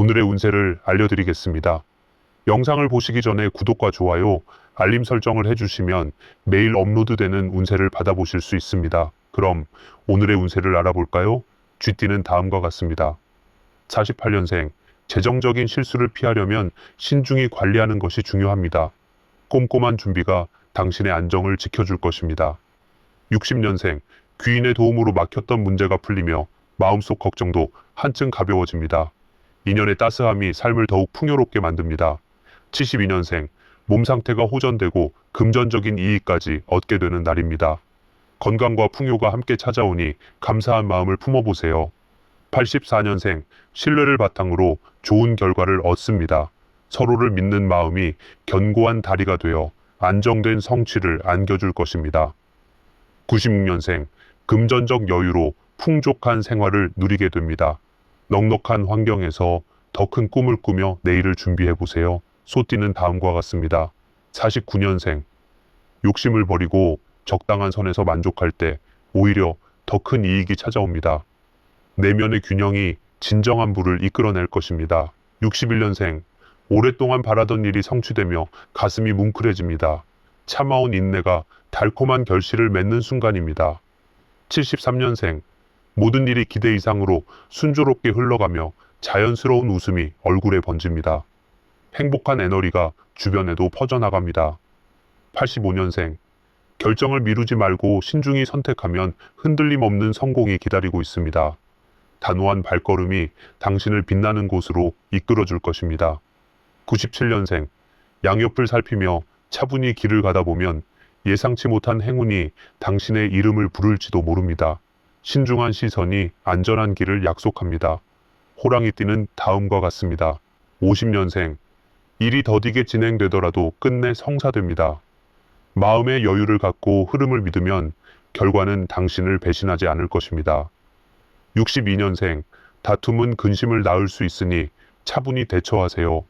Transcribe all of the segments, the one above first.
오늘의 운세를 알려드리겠습니다. 영상을 보시기 전에 구독과 좋아요, 알림 설정을 해주시면 매일 업로드되는 운세를 받아보실 수 있습니다. 그럼 오늘의 운세를 알아볼까요? 쥐띠는 다음과 같습니다. 48년생, 재정적인 실수를 피하려면 신중히 관리하는 것이 중요합니다. 꼼꼼한 준비가 당신의 안정을 지켜줄 것입니다. 60년생, 귀인의 도움으로 막혔던 문제가 풀리며 마음속 걱정도 한층 가벼워집니다. 인연의 따스함이 삶을 더욱 풍요롭게 만듭니다. 72년생, 몸 상태가 호전되고 금전적인 이익까지 얻게 되는 날입니다. 건강과 풍요가 함께 찾아오니 감사한 마음을 품어보세요. 84년생, 신뢰를 바탕으로 좋은 결과를 얻습니다. 서로를 믿는 마음이 견고한 다리가 되어 안정된 성취를 안겨줄 것입니다. 96년생, 금전적 여유로 풍족한 생활을 누리게 됩니다. 넉넉한 환경에서 더 큰 꿈을 꾸며 내일을 준비해 보세요. 소띠는 다음과 같습니다. 49년생, 욕심을 버리고 적당한 선에서 만족할 때 오히려 더 큰 이익이 찾아옵니다. 내면의 균형이 진정한 부를 이끌어낼 것입니다. 61년생, 오랫동안 바라던 일이 성취되며 가슴이 뭉클해집니다. 참아온 인내가 달콤한 결실을 맺는 순간입니다. 73년생, 모든 일이 기대 이상으로 순조롭게 흘러가며 자연스러운 웃음이 얼굴에 번집니다. 행복한 에너지가 주변에도 퍼져나갑니다. 85년생, 결정을 미루지 말고 신중히 선택하면 흔들림 없는 성공이 기다리고 있습니다. 단호한 발걸음이 당신을 빛나는 곳으로 이끌어 줄 것입니다. 97년생, 양옆을 살피며 차분히 길을 가다 보면 예상치 못한 행운이 당신의 이름을 부를지도 모릅니다. 신중한 시선이 안전한 길을 약속합니다. 호랑이띠는 다음과 같습니다. 50년생, 일이 더디게 진행되더라도 끝내 성사됩니다. 마음의 여유를 갖고 흐름을 믿으면 결과는 당신을 배신하지 않을 것입니다. 62년생, 다툼은 근심을 낳을 수 있으니 차분히 대처하세요.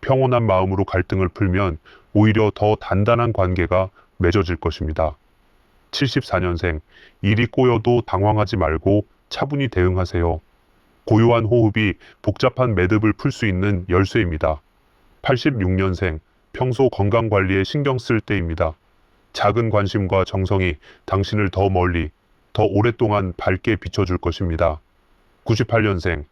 평온한 마음으로 갈등을 풀면 오히려 더 단단한 관계가 맺어질 것입니다. 74년생, 일이 꼬여도 당황하지 말고 차분히 대응하세요. 고요한 호흡이 복잡한 매듭을 풀 수 있는 열쇠입니다. 86년생, 평소 건강 관리에 신경 쓸 때입니다. 작은 관심과 정성이 당신을 더 멀리, 더 오랫동안 밝게 비춰줄 것입니다. 98년생,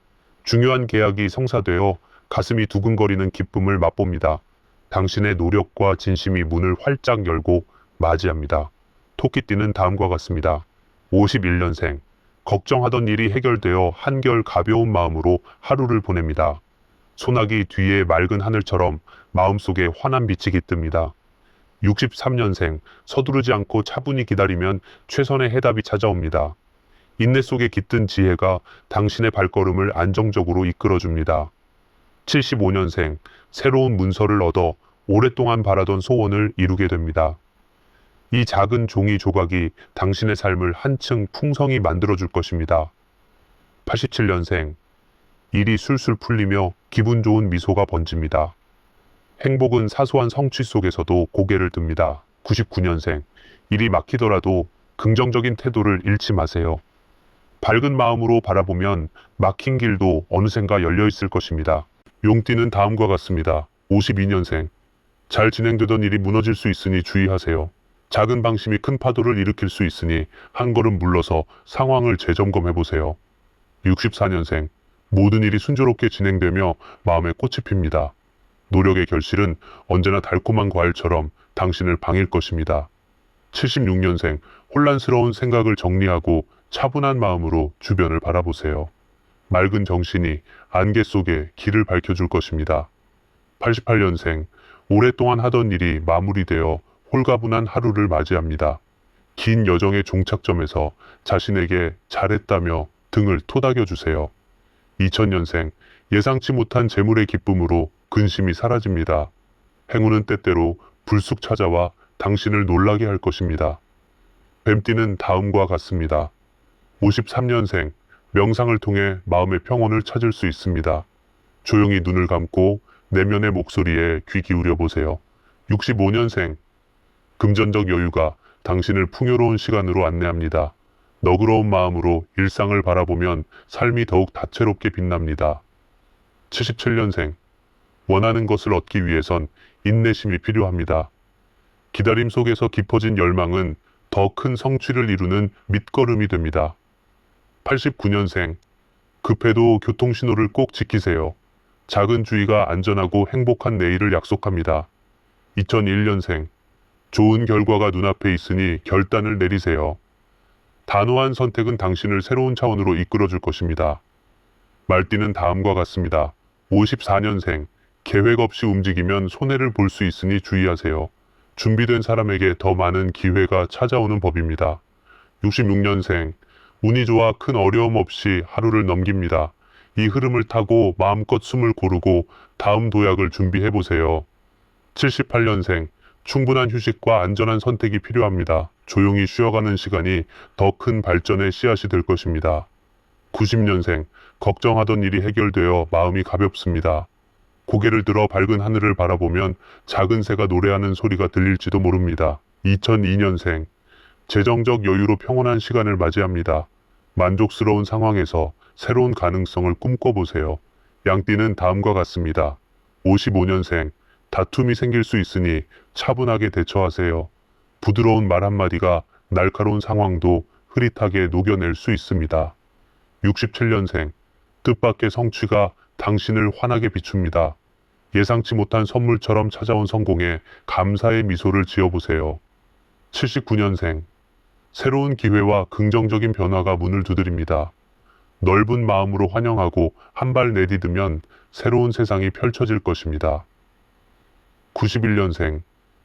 중요한 계약이 성사되어 가슴이 두근거리는 기쁨을 맛봅니다. 당신의 노력과 진심이 문을 활짝 열고 맞이합니다. 토끼띠는 다음과 같습니다. 51년생, 걱정하던 일이 해결되어 한결 가벼운 마음으로 하루를 보냅니다. 소나기 뒤에 맑은 하늘처럼 마음속에 환한 빛이 깃듭니다. 63년생, 서두르지 않고 차분히 기다리면 최선의 해답이 찾아옵니다. 인내 속에 깃든 지혜가 당신의 발걸음을 안정적으로 이끌어줍니다. 75년생, 새로운 문서를 얻어 오랫동안 바라던 소원을 이루게 됩니다. 이 작은 종이 조각이 당신의 삶을 한층 풍성히 만들어줄 것입니다. 87년생, 일이 술술 풀리며 기분 좋은 미소가 번집니다. 행복은 사소한 성취 속에서도 고개를 듭니다. 99년생, 일이 막히더라도 긍정적인 태도를 잃지 마세요. 밝은 마음으로 바라보면 막힌 길도 어느샌가 열려 있을 것입니다. 용띠는 다음과 같습니다. 52년생, 잘 진행되던 일이 무너질 수 있으니 주의하세요. 작은 방심이 큰 파도를 일으킬 수 있으니 한 걸음 물러서 상황을 재점검해 보세요. 64년생, 모든 일이 순조롭게 진행되며 마음에 꽃이 핍니다. 노력의 결실은 언제나 달콤한 과일처럼 당신을 방일 것입니다. 76년생, 혼란스러운 생각을 정리하고 차분한 마음으로 주변을 바라보세요. 맑은 정신이 안개 속에 길을 밝혀줄 것입니다. 88년생, 오랫동안 하던 일이 마무리되어 홀가분한 하루를 맞이합니다. 긴 여정의 종착점에서 자신에게 잘했다며 등을 토닥여 주세요. 2000년생, 예상치 못한 재물의 기쁨으로 근심이 사라집니다. 행운은 때때로 불쑥 찾아와 당신을 놀라게 할 것입니다. 뱀띠는 다음과 같습니다. 53년생, 명상을 통해 마음의 평온을 찾을 수 있습니다. 조용히 눈을 감고 내면의 목소리에 귀 기울여 보세요. 65년생, 금전적 여유가 당신을 풍요로운 시간으로 안내합니다. 너그러운 마음으로 일상을 바라보면 삶이 더욱 다채롭게 빛납니다. 77년생. 원하는 것을 얻기 위해선 인내심이 필요합니다. 기다림 속에서 깊어진 열망은 더 큰 성취를 이루는 밑거름이 됩니다. 89년생. 급해도 교통신호를 꼭 지키세요. 작은 주의가 안전하고 행복한 내일을 약속합니다. 2001년생. 좋은 결과가 눈앞에 있으니 결단을 내리세요. 단호한 선택은 당신을 새로운 차원으로 이끌어 줄 것입니다. 말띠는 다음과 같습니다. 54년생. 계획 없이 움직이면 손해를 볼 수 있으니 주의하세요. 준비된 사람에게 더 많은 기회가 찾아오는 법입니다. 66년생. 운이 좋아 큰 어려움 없이 하루를 넘깁니다. 이 흐름을 타고 마음껏 숨을 고르고 다음 도약을 준비해 보세요. 78년생. 충분한 휴식과 안전한 선택이 필요합니다. 조용히 쉬어가는 시간이 더 큰 발전의 씨앗이 될 것입니다. 90년생. 걱정하던 일이 해결되어 마음이 가볍습니다. 고개를 들어 밝은 하늘을 바라보면 작은 새가 노래하는 소리가 들릴지도 모릅니다. 2002년생. 재정적 여유로 평온한 시간을 맞이합니다. 만족스러운 상황에서 새로운 가능성을 꿈꿔보세요. 양띠는 다음과 같습니다. 55년생. 다툼이 생길 수 있으니 차분하게 대처하세요. 부드러운 말 한마디가 날카로운 상황도 흐릿하게 녹여낼 수 있습니다. 67년생. 뜻밖의 성취가 당신을 환하게 비춥니다. 예상치 못한 선물처럼 찾아온 성공에 감사의 미소를 지어보세요. 79년생. 새로운 기회와 긍정적인 변화가 문을 두드립니다. 넓은 마음으로 환영하고 한 발 내디디면 새로운 세상이 펼쳐질 것입니다. 91년생.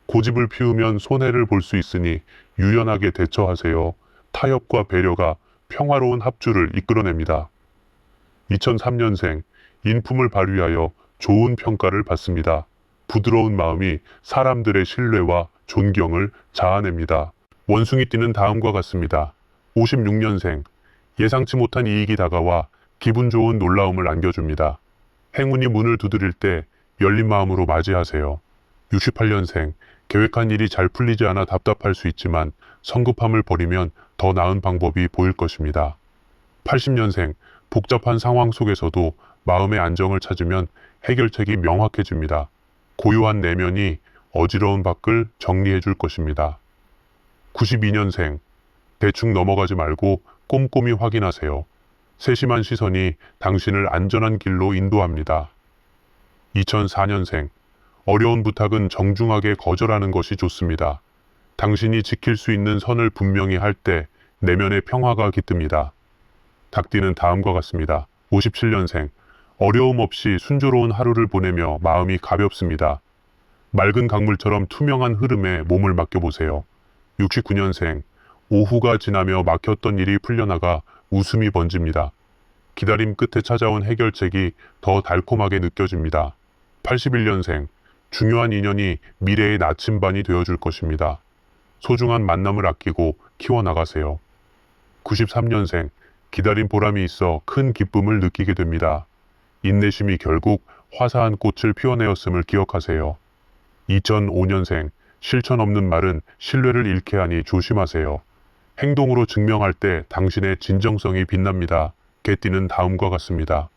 고집을 피우면 손해를 볼 수 있으니 유연하게 대처하세요. 타협과 배려가 평화로운 합주를 이끌어냅니다. 2003년생. 인품을 발휘하여 좋은 평가를 받습니다. 부드러운 마음이 사람들의 신뢰와 존경을 자아냅니다. 원숭이 띠는 다음과 같습니다. 56년생. 예상치 못한 이익이 다가와 기분 좋은 놀라움을 안겨줍니다. 행운이 문을 두드릴 때 열린 마음으로 맞이하세요. 68년생. 계획한 일이 잘 풀리지 않아 답답할 수 있지만 성급함을 버리면 더 나은 방법이 보일 것입니다. 80년생. 복잡한 상황 속에서도 마음의 안정을 찾으면 해결책이 명확해집니다. 고요한 내면이 어지러운 밖을 정리해 줄 것입니다. 92년생. 대충 넘어가지 말고 꼼꼼히 확인하세요. 세심한 시선이 당신을 안전한 길로 인도합니다. 2004년생. 어려운 부탁은 정중하게 거절하는 것이 좋습니다. 당신이 지킬 수 있는 선을 분명히 할 때 내면의 평화가 깃듭니다. 닭띠는 다음과 같습니다. 57년생. 어려움 없이 순조로운 하루를 보내며 마음이 가볍습니다. 맑은 강물처럼 투명한 흐름에 몸을 맡겨보세요. 69년생. 오후가 지나며 막혔던 일이 풀려나가 웃음이 번집니다. 기다림 끝에 찾아온 해결책이 더 달콤하게 느껴집니다. 81년생. 중요한 인연이 미래의 나침반이 되어줄 것입니다. 소중한 만남을 아끼고 키워나가세요. 93년생. 기다린 보람이 있어 큰 기쁨을 느끼게 됩니다. 인내심이 결국 화사한 꽃을 피워내었음을 기억하세요. 2005년생. 실천 없는 말은 신뢰를 잃게 하니 조심하세요. 행동으로 증명할 때 당신의 진정성이 빛납니다. 개띠는 다음과 같습니다.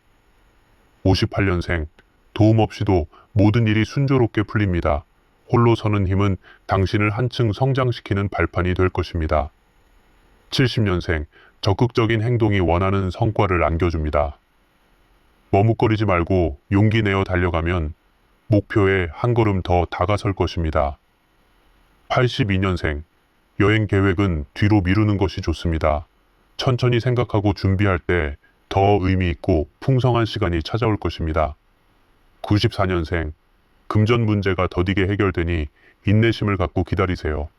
58년생. 도움 없이도 모든 일이 순조롭게 풀립니다. 홀로 서는 힘은 당신을 한층 성장시키는 발판이 될 것입니다. 70년생. 적극적인 행동이 원하는 성과를 안겨줍니다. 머뭇거리지 말고 용기 내어 달려가면 목표에 한 걸음 더 다가설 것입니다. 82년생. 여행 계획은 뒤로 미루는 것이 좋습니다. 천천히 생각하고 준비할 때 더 의미 있고 풍성한 시간이 찾아올 것입니다. 94년생. 금전 문제가 더디게 해결되니 인내심을 갖고 기다리세요.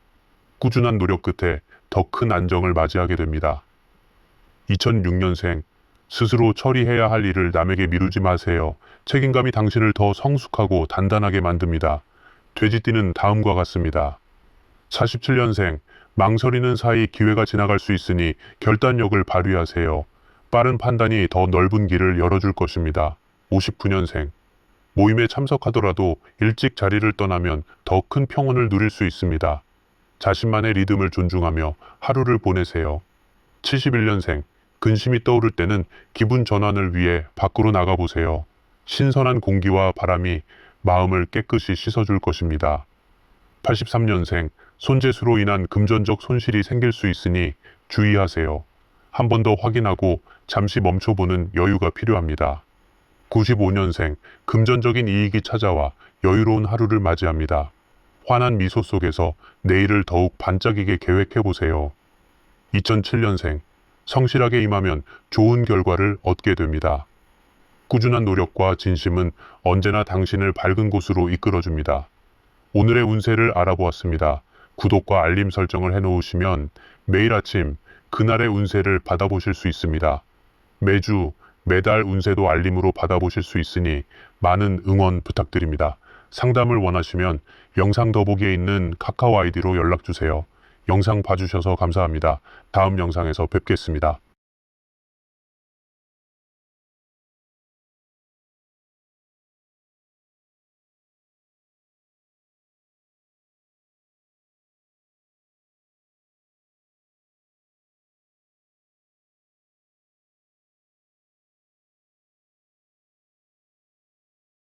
꾸준한 노력 끝에 더 큰 안정을 맞이하게 됩니다. 2006년생. 스스로 처리해야 할 일을 남에게 미루지 마세요. 책임감이 당신을 더 성숙하고 단단하게 만듭니다. 돼지띠는 다음과 같습니다. 47년생. 망설이는 사이 기회가 지나갈 수 있으니 결단력을 발휘하세요. 빠른 판단이 더 넓은 길을 열어줄 것입니다. 59년생. 모임에 참석하더라도 일찍 자리를 떠나면 더 큰 평온을 누릴 수 있습니다. 자신만의 리듬을 존중하며 하루를 보내세요. 71년생. 근심이 떠오를 때는 기분 전환을 위해 밖으로 나가보세요. 신선한 공기와 바람이 마음을 깨끗이 씻어줄 것입니다. 83년생 손재수로 인한 금전적 손실이 생길 수 있으니 주의하세요. 한 번 더 확인하고 잠시 멈춰보는 여유가 필요합니다. 95년생 금전적인 이익이 찾아와 여유로운 하루를 맞이합니다. 환한 미소 속에서 내일을 더욱 반짝이게 계획해 보세요. 2007년생 성실하게 임하면 좋은 결과를 얻게 됩니다. 꾸준한 노력과 진심은 언제나 당신을 밝은 곳으로 이끌어줍니다. 오늘의 운세를 알아보았습니다. 구독과 알림 설정을 해놓으시면 매일 아침 그날의 운세를 받아보실 수 있습니다. 매주 매달 운세도 알림으로 받아보실 수 있으니 많은 응원 부탁드립니다. 상담을 원하시면 영상 더보기에 있는 카카오 아이디로 연락주세요. 영상 봐주셔서 감사합니다. 다음 영상에서 뵙겠습니다.